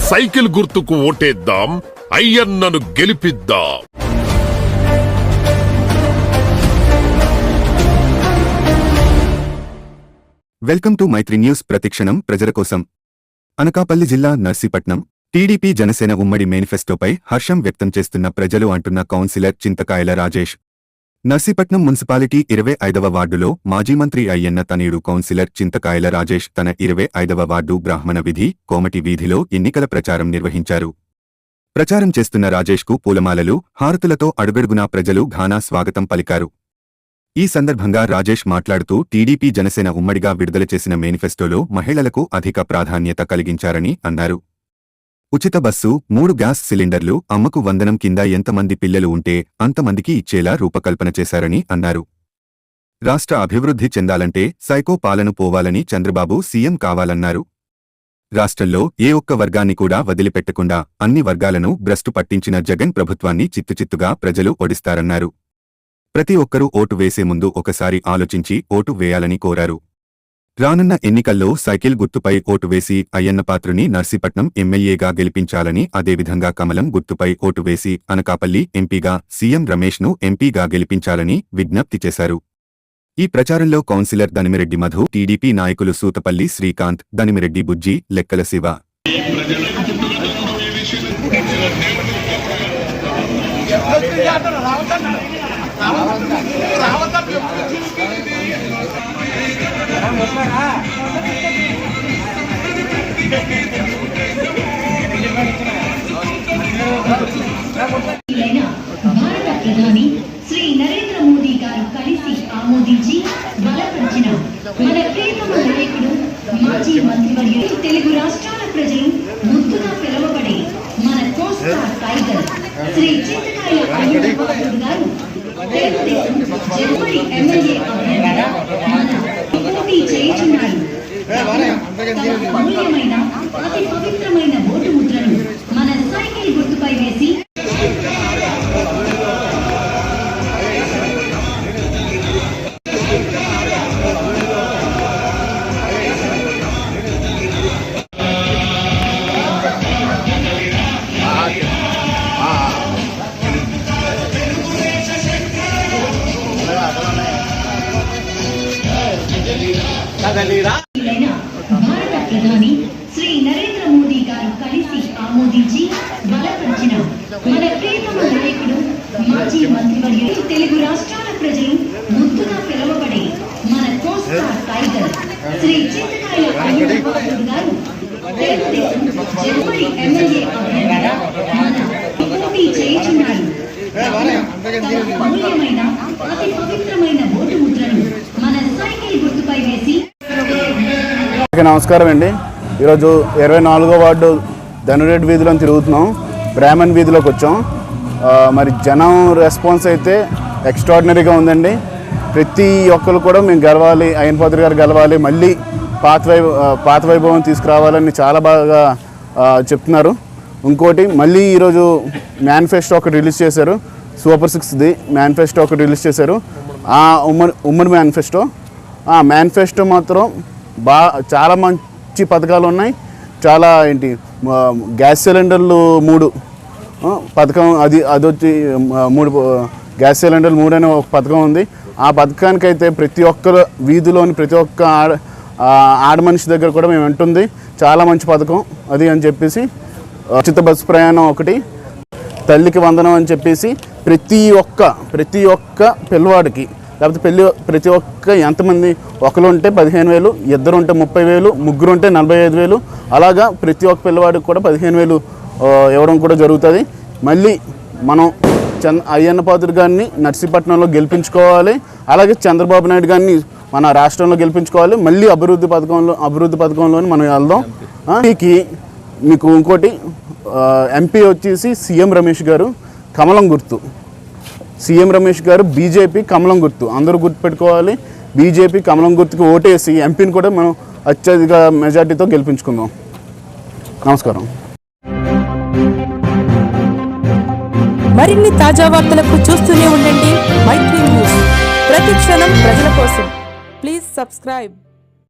Cycle గుర్తుకు ఓటేద్దాం అయ్యన్నను గెలిపిద్దాం. వెల్కమ్ టు మైత్రి న్యూస్ ప్రతిక్షణం ప్రజల కోసం. అనకాపల్లి జిల్లా నర్సీపట్నం టీడీపీ జనసేన ఉమ్మడి మేనిఫెస్టోపై హర్షం వ్యక్తం చేస్తున్న ప్రజలు అంటున్న కౌన్సిలర్ చింతకాయల రాజేష్. నర్సీపట్నం మున్సిపాలిటీ ఇరవై ఐదవ వార్డులో మాజీ మంత్రి అయ్యన్న తనయుడు కౌన్సిలర్ చింతకాయల రాజేష్ తన ఇరవై ఐదవ వార్డు బ్రాహ్మణ విధి కోమటి వీధిలో ఎన్నికల ప్రచారం నిర్వహించారు. ప్రచారం చేస్తున్న రాజేష్కు పూలమాలలు హారతులతో అడుగడుగునా ప్రజలు ఘానా స్వాగతం పలికారు. ఈ సందర్భంగా రాజేష్ మాట్లాడుతూ టీడీపీ జనసేన ఉమ్మడిగా విడుదల చేసిన మేనిఫెస్టోలో మహిళలకు అధిక ప్రాధాన్యత కలిగించారని అన్నారు. ఉచిత బస్సు మూడు గ్యాస్ సిలిండర్లు అమ్మకు వందనం కింద ఎంతమంది పిల్లలు ఉంటే అంతమందికి ఇచ్చేలా రూపకల్పన చేశారని అన్నారు. రాష్ట్ర అభివృద్ధి చెందాలంటే సైకో పాలన పోవాలని చంద్రబాబు సీఎం కావాలన్నారు. రాష్ట్రంలో ఏ ఒక్క వర్గాన్ని కూడా వదిలిపెట్టకుండా అన్ని వర్గాలను భ్రష్టు పట్టించిన జగన్ ప్రభుత్వాన్ని చిత్తుచిత్తుగా ప్రజలు ఓడిస్తారన్నారు. ప్రతి ఒక్కరూ ఓటు వేసే ముందు ఒకసారి ఆలోచించి ఓటు వేయాలని కోరారు. రానున్న ఎన్నికల్లో సైకిల్ గుర్తుపై ఓటు వేసి అయ్యన్నపాత్రుని నర్సీపట్నం ఎమ్మెల్యేగా గెలిపించాలని అదేవిధంగా కమలం గుర్తుపై ఓటు వేసి అనకాపల్లి ఎంపీగా సీఎం రమేష్ను ఎంపీగా గెలిపించాలని విజ్ఞప్తి చేశారు. ఈ ప్రచారంలో కౌన్సిలర్ దనిమిరెడ్డి మధు టీడీపీ నాయకులు సూతపల్లి శ్రీకాంత్ దనిమిరెడ్డి బుజ్జి లెక్కల శివ. అయిన భారత ప్రధాని శ్రీ నరేంద్ర మోదీ గారు కలిసి ఆమోదించి బలపరిచిన మన ప్రియతమ నాయకుడు మాజీ మంత్రివర్యులు తెలుగు రాష్ట్రాల ప్రజలు ముద్దుగా పిలవబడే మన కోస్తా టైగర్ శ్రీ చింతకాయల అయ్యప్ప గారు తెలుగుదేశం జనవరి ఎమ్మెల్యే అయిన భారత ప్రధాని శ్రీ నరేంద్ర మోదీ గారు కలిసి ఆమోదించి బలపరిచిన మన ప్రియతమ నాయకుడు మాజీ మంత్రివర్యులు తెలుగు రాష్ట్రాల ప్రజలు ముద్దుగా పిలువబడే మన కోస్తా టైగర్ శ్రీ చింతకాయల పాత్రుడు గారు తెలుగుదేశం జనవరి ఎమ్మెల్యే అభ్యర్థిగా మన పోటీ చేయుచున్నారు అమూల్యమైన అతి పవిత్రమైన ఓటు ముద్రను మన సైకిల్ గుర్తుపై వేసి అందరికీ నమస్కారం అండి. ఈరోజు ఇరవై నాలుగో వార్డు ధనురెడ్డి వీధిలో తిరుగుతున్నాం. బ్రాహ్మణ్ వీధిలోకి వచ్చాం. మరి జనం రెస్పాన్స్ అయితే ఎక్స్ట్రాడినరీగా ఉందండి. ప్రతి ఒక్కరు కూడా మేము గెలవాలి అయ్యనపాత్రి గారు గెలవాలి మళ్ళీ పాత వై పాత వైభవం తీసుకురావాలని చాలా బాగా చెప్తున్నారు. ఇంకోటి మళ్ళీ ఈరోజు మేనిఫెస్టో ఒకటి రిలీజ్ చేశారు. సూపర్ సిక్స్ది మేనిఫెస్టో ఒకటి రిలీజ్ చేశారు. ఆ ఉమ్మడి ఉమ్మడి మేనిఫెస్టో. ఆ మేనిఫెస్టో మాత్రం బా చాలా మంచి పథకాలు ఉన్నాయి. చాలా ఏంటి గ్యాస్ సిలిండర్లు మూడు. పథకం అది అది వచ్చి మూడు గ్యాస్ సిలిండర్లు మూడు అనే ఒక పథకం ఉంది. ఆ పథకానికైతే ప్రతి ఒక్కరు వీధిలోని ప్రతి ఒక్క ఆడ ఆడ మనిషి దగ్గర కూడా మేము ఉంటుంది చాలా మంచి పథకం అది అని చెప్పేసి ఉచిత బస్సు ప్రయాణం ఒకటి. తల్లికి వందనం అని చెప్పేసి ప్రతి ఒక్క ప్రతి ఒక్క పిల్లవాడికి లేకపోతే పెళ్ళి ప్రతి ఒక్క ఎంతమంది ఒకరు ఉంటే పదిహేను వేలు ఇద్దరు ఉంటే ముప్పై వేలు ముగ్గురు ఉంటే నలభై ఐదు వేలు అలాగా ప్రతి ఒక్క పిల్లవాడికి కూడా పదిహేను వేలు ఇవ్వడం కూడా జరుగుతుంది. మళ్ళీ మనం చంద్ అయ్యన్న పాత్రుడు గారిని నర్సీపట్నంలో గెలిపించుకోవాలి అలాగే చంద్రబాబు నాయుడు గారిని మన రాష్ట్రంలో గెలిపించుకోవాలి మళ్ళీ అభివృద్ధి పథకంలో అభివృద్ధి పథకంలోని మనం వెళ్దాం. మీకు మీకు ఇంకోటి ఎంపీ వచ్చేసి సీఎం రమేష్ గారు కమలం గుర్తు. సీఎం రమేష్ గారు బీజేపీ కమలం గుర్తు. అందరూ గుర్తుపెట్టుకోవాలి. బీజేపీ కమలం గుర్తుకు ఓటేసి ఎంపీని కూడా మనం అత్యధిక మెజార్టీతో గెలిపించుకుందాం. నమస్కారం. మరిన్ని తాజా వార్తలకు చూస్తూనే ఉండండి. మైత్రి న్యూస్. ప్రతి క్షణం ప్రజల కోసం. Please subscribe.